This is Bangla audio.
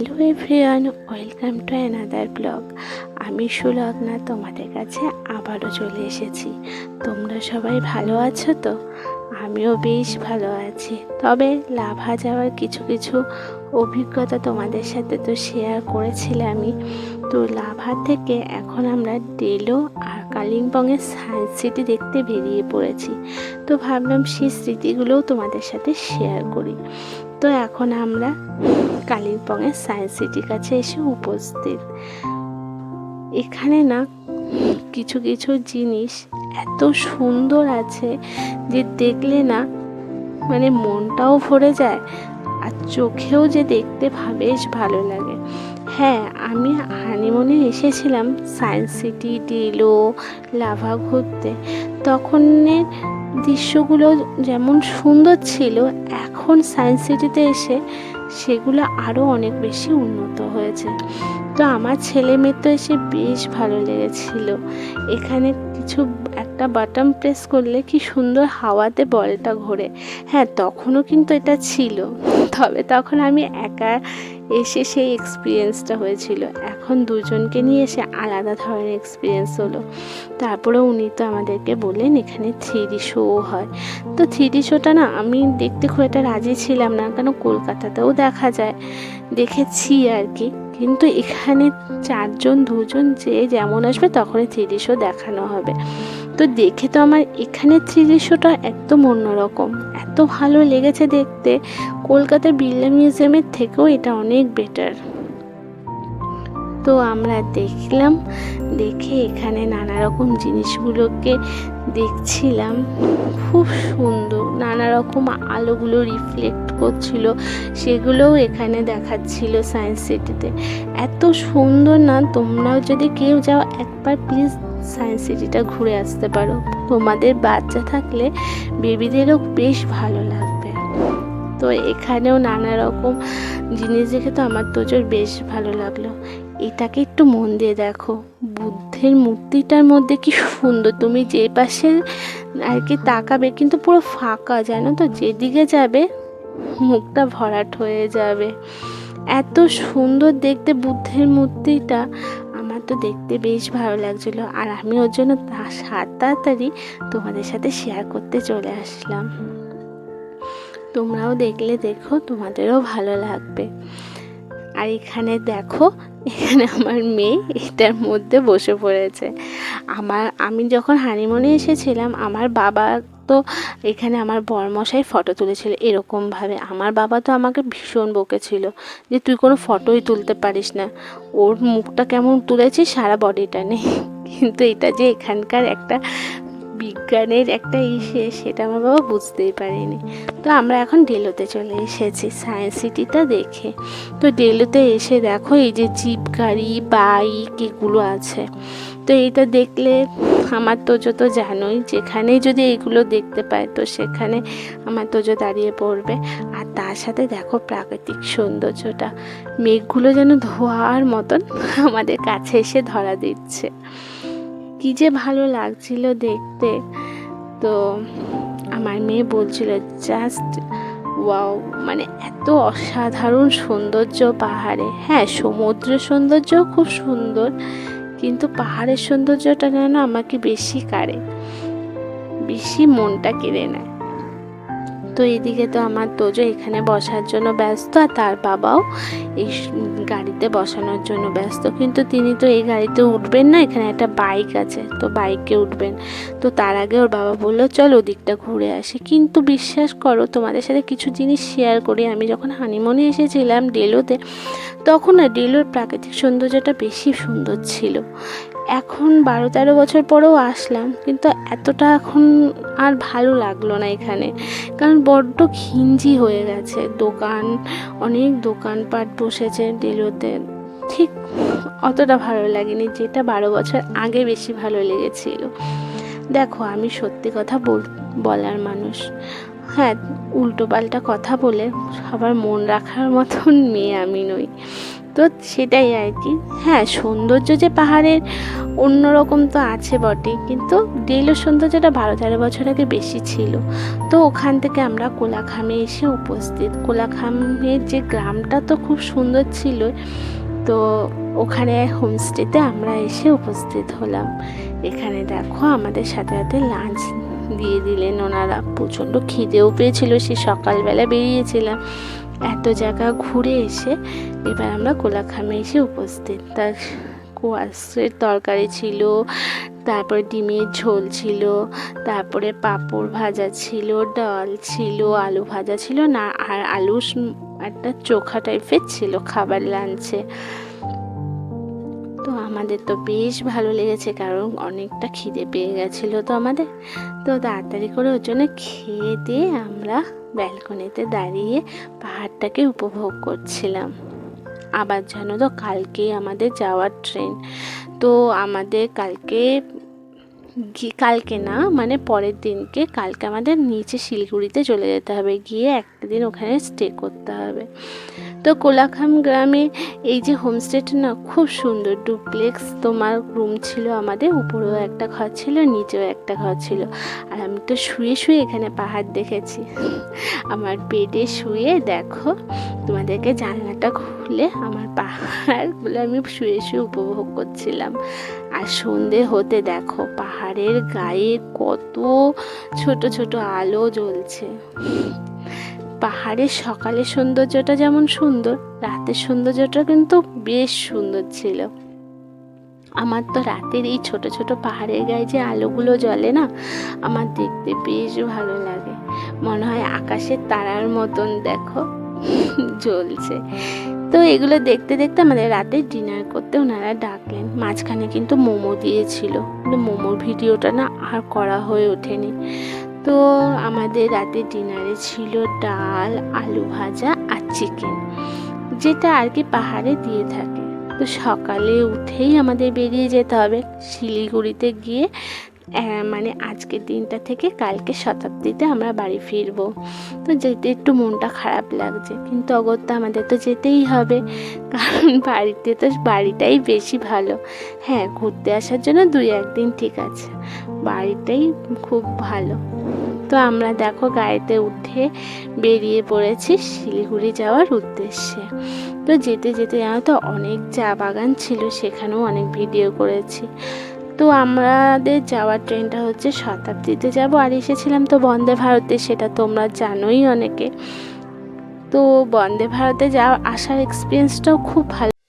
Hello everyone welcome to another blog আমি সুলগ্না তোমাদের কাছে আবারও চলে এসেছি। তোমরা সবাই ভালো আছো তো? আমিও বেশ ভালো আছি। তবে লাভা যাওয়ার কিছু কিছু অভিজ্ঞতা তোমাদের সাথে তো শেয়ার করেছিলামই তো লাভা থেকে এখন আমরা ডেলো আর কালিম্পংয়ের সায়েন্স সিটি দেখতে বেরিয়ে পড়েছি। তো ভাবলাম সেই স্মৃতিগুলোও তোমাদের সাথে শেয়ার করি। তো এখন আমরা কালিম্পংয়ের সায়েন্স সিটির কাছে এসে উপস্থিত। এখানে না কিছু কিছু জিনিস এত সুন্দর আছে যে দেখলে না মানে মনটাও ভরে যায় আর চোখেও যে দেখতে বেশ ভালো লাগে। হ্যাঁ আমি হানিমুনে এসেছিলাম সায়েন্স সিটি, ডিলো, লাভা ঘুরতে। তখনের দৃশ্যগুলো যেমন সুন্দর ছিল, এখন সায়েন্স সিটিতে এসে সেগুলো আরও অনেক বেশি উন্নত হয়েছে। তো আমার ছেলে মেয়ের তো এসে বেশ ভালো লেগেছিল। এখানে কিছু একটা বাটন প্রেস করলে কি সুন্দর হাওয়াতে বলটা ঘোরে। হ্যাঁ তখনও কিন্তু এটা ছিল। তবে তখন আমি একা এসে সেই এক্সপিরিয়েন্সটা হয়েছিল। এখন দুজনকে নিয়ে এসে আলাদা ধরনের এক্সপিরিয়েন্স হলো। তারপরে উনি তো আমাদেরকে বললেন, এখানে থ্রি শো হয়। তো থ্রি শোটা না, আমি দেখতে খুব একটা রাজি ছিলাম না, কেন কলকাতাতেও দেখা যায়। দেখেছি আর কি। কিন্তু এখানে চারজন, দুজন যে যেমন আসবে, তখনই থ্রি শো দেখানো হবে। তো দেখে তো আমার এখানে থ্রি ডি শোটা একদম অন্যরকম। এত ভালো লেগেছে দেখতে, কলকাতার বিড়লা মিউজিয়ামের থেকেও এটা অনেক বেটার তো আমরা দেখলাম, দেখে এখানে নানা রকম জিনিসগুলোকে দেখছিলাম। খুব সুন্দর নানা রকম আলোগুলো রিফ্লেক্ট করছিল, সেগুলোও এখানে দেখাচ্ছিল সায়েন্স সিটিতে এত সুন্দর না, তোমরাও যদি কেউ যাও একবার প্লিজ সায়েন্স সিটিটা ঘুরে আসতে পারো। তোমাদের বাচ্চা থাকলে বেবিদেরও বেশ ভালো লাগবে। তো এখানেও নানা রকম জিনিস দেখে তো আমার তোজোর বেশ ভালো লাগল। এটাকে একটু মন দিয়ে দেখো। বুদ্ধের মূর্তিটার মধ্যে কি সুন্দর। তুমি যে পাশে আর কি তাকাবে কিন্তু পুরো ফাঁকা, জানো তো? যেদিকে যাবে, মুখটা ভরাট হয়ে যাবে। এত সুন্দর দেখতে বুদ্ধের মূর্তিটা। তো দেখতে বেশ ভালো লাগছিল। আর আমি ওর জন্য তাড়াতাড়ি তোমাদের সাথে শেয়ার করতে চলে আসলাম। তোমরাও দেখলে দেখো, তোমাদেরও ভালো লাগবে। আর এখানে দেখো এখানে আমার মেয়ে এটার মধ্যে বসে পড়েছে। আমার, আমি যখন হানিমুনে এসেছিলাম, আমার বাবা তো এখানে আমার বরমশাই ফটো তুলেছিল এরকমভাবে। আমার বাবা তো আমাকে ভীষণ বকেছিল যে, তুই কোনো ফটোই তুলতে পারিস না। ওর মুখটা কেমন তুলেছিস, সারা বডিটা নেই। কিন্তু এটা যে এখানকার একটা বিজ্ঞানের একটা ইসে, সেটা আমার বাবা বুঝতেই পারেনি। তো আমরা এখন ডেলোতে চলে এসেছি, সায়েন্স সিটিটা দেখে। তো ডেলোতে এসে দেখো এই যে জিপ, গাড়ি, বাইক এগুলো আছে। তো এইটা দেখলে আমার তোজো তো জানোই, যেখানেই যদি এইগুলো দেখতে পায়, তো সেখানে আমার তোজো দাঁড়িয়ে পড়বে। আর তার সাথে দেখো প্রাকৃতিক সৌন্দর্যটা, মেঘগুলো যেন ধোয়ার মতন আমাদের কাছে এসে ধরা দিচ্ছে। কি যে ভালো লাগছিল দেখতে। তো আমার মেয়ে বলছিল, জাস্ট ওয়াও মানে এত অসাধারণ সৌন্দর্য পাহাড়ে। হ্যাঁ সমুদ্র সৌন্দর্য খুব সুন্দর, কিন্তু পাহাড়ের সৌন্দর্যটা যেন আমাকে বেশি কাড়ে, বেশি মনটা কেড়ে নেয়। তো এদিকে তো আমার তোজো এখানে বসার জন্য ব্যস্ত আর তার বাবাও এই গাড়িতে বসানোর জন্য ব্যস্ত। কিন্তু তিনি তো এই গাড়িতে উঠবেন না, এখানে একটা বাইক আছে, তো বাইকে উঠবেন। তো তার আগে ওর বাবা বলল, চল ওদিকটা ঘুরে আসি। কিন্তু বিশ্বাস করো, তোমাদের সাথে কিছু জিনিস শেয়ার করি। আমি যখন হানিমুনে এসেছিলাম ডেলোতে, তখন ডেলোর প্রাকৃতিক সৌন্দর্যটা বেশি সুন্দর ছিল। এখন বারো তেরো বছর পরেও আসলাম, কিন্তু এতটা এখন আর ভালো লাগল না এখানে। কারণ বড্ড ঘিঞ্জি হয়ে গেছে। দোকান, অনেক দোকানপাট বসেছে ডেলোতে। ঠিক অতটা ভালো লাগেনি, যেটা বারো বছর আগে বেশি ভালো লেগেছিল। দেখো, আমি সত্যি কথা বল, বলার মানুষ। হ্যাঁ উল্টো পাল্টা কথা বলে সবার মন রাখার মতন মেয়ে আমি নই। তো সেটাই আর কি। হ্যাঁ সৌন্দর্য যে পাহাড়ের অন্যরকম তো আছে বটে কিন্তু ডেলের সৌন্দর্যটা বারো তেরো বছর আগে বেশি ছিল। তো ওখান থেকে আমরা কোলাখামে এসে উপস্থিত। কোলাখামের যে গ্রামটা তো খুব সুন্দর ছিল, তো ওখানে হোমস্টেতে আমরা এসে উপস্থিত হলাম। এখানে দেখো আমাদের সাথে সাথে লাঞ্চ দিয়ে দিলেন ওনারা। প্রচণ্ড খিদেও পেয়েছিল, সে সকালবেলা বেরিয়েছিলাম। এত জায়গা ঘুরে এসে এবার আমরা কোলাখামে এসে উপস্থিত। তার কোয়াশের তরকারি ছিল, তারপরে ডিমের ঝোল ছিল, তারপরে পাঁপড় ভাজা ছিল, ডাল ছিল, আলু ভাজা ছিল, না, আর আলু একটা চোখা টাইপের ছিল খাবার লাঞ্চে। তো আমাদের তো বেশ ভালো লেগেছে, কারণ অনেকটা খিদে পেয়ে গেছিল তো আমাদের। তো তাড়াতাড়ি করে ওর জন্য খেয়ে দিয়ে আমরা ব্যালকনিতে দাঁড়িয়ে পাহাড়টাকে উপভোগ করছিলাম। আবার জানো তো, কালকেই আমাদের যাওয়ার ট্রেন। তো আমাদের কালকে কালকে না মানে পরের দিনকে কালকে আমাদের নিচে শিলিগুড়িতে চলে যেতে হবে। গিয়ে একটা দিন ওখানে স্টে করতে হবে। তো কোলাখাম গ্রামে এই যে হোমস্টেটা না, খুব সুন্দর। ডুপ্লেক্স তোমার রুম ছিল আমাদের, উপরেও একটা ঘর ছিল, নিচেও একটা ঘর ছিল। আর আমি তো শুয়ে শুয়ে এখানে পাহাড় দেখেছি। আমার বেডে শুয়ে দেখো, তোমাদেরকে জানলাটা খুলে আমার পাহাড়গুলো আমি শুয়ে শুয়ে উপভোগ করছিলাম। আর সন্ধে হতে দেখো পাহাড়ের গায়ে কত ছোট ছোট আলো জ্বলছে। পাহাড়ের সকালের সৌন্দর্যটা যেমন সুন্দর, রাতের সৌন্দর্যটা কিন্তু বেশ সুন্দর ছিল। আমার তো রাতের এই ছোট ছোট পাহাড়ের গায়ে যে আলোগুলো জ্বলে না, আমার দেখতে বেশ ভালো লাগে। মনে হয় আকাশের তারার মতন দেখো, জ্বলছে। তো এগুলো দেখতে দেখতে আমাদের রাতে ডিনার করতে ওনারা ডাকলেন। মাঝখানে কিন্তু মোমো দিয়েছিল। কিন্তু মোমোর ভিডিওটা না আর করা হয়ে ওঠেনি। তো আমাদের রাতে ডিনারে ছিল ডাল, আলু ভাজা আর চিকেন, যেটা আর কি পাহাড়ে দিয়ে থাকে। তো সকালে উঠেই আমাদের বেরিয়ে যেতে হবে। শিলিগুড়িতে গিয়ে মানে আজকের দিনটা থেকে কালকে শতাব্দীতে আমরা বাড়ি ফিরবো। তো যেতে একটু মনটা খারাপ লাগছে, কিন্তু অগত্যা আমাদের তো যেতেই হবে। কারণ বাড়িতে তো বাড়িটাই বেশি ভালো। হ্যাঁ ঘুরতে আসার জন্য দুই একদিন ঠিক আছে। বাড়িটাই খুব ভালো। তো আমরা দেখো গাড়িতে উঠে বেরিয়ে পড়েছি শিলিগুড়ি যাওয়ার উদ্দেশ্যে। তো যেতে যেতে জানো তো অনেক চা বাগান ছিল, সেখানেও অনেক ভিডিও করেছি। তো আমাদের যাওয়ার ট্রেনটা হচ্ছে শতাব্দীতে যাব আর এসেছিলাম তো বন্দে ভারতে, সেটা তোমরা জানোই অনেকে। তো বন্দে ভারতে যাওয়া আসার এক্সপিরিয়েন্সটাও খুব ভালো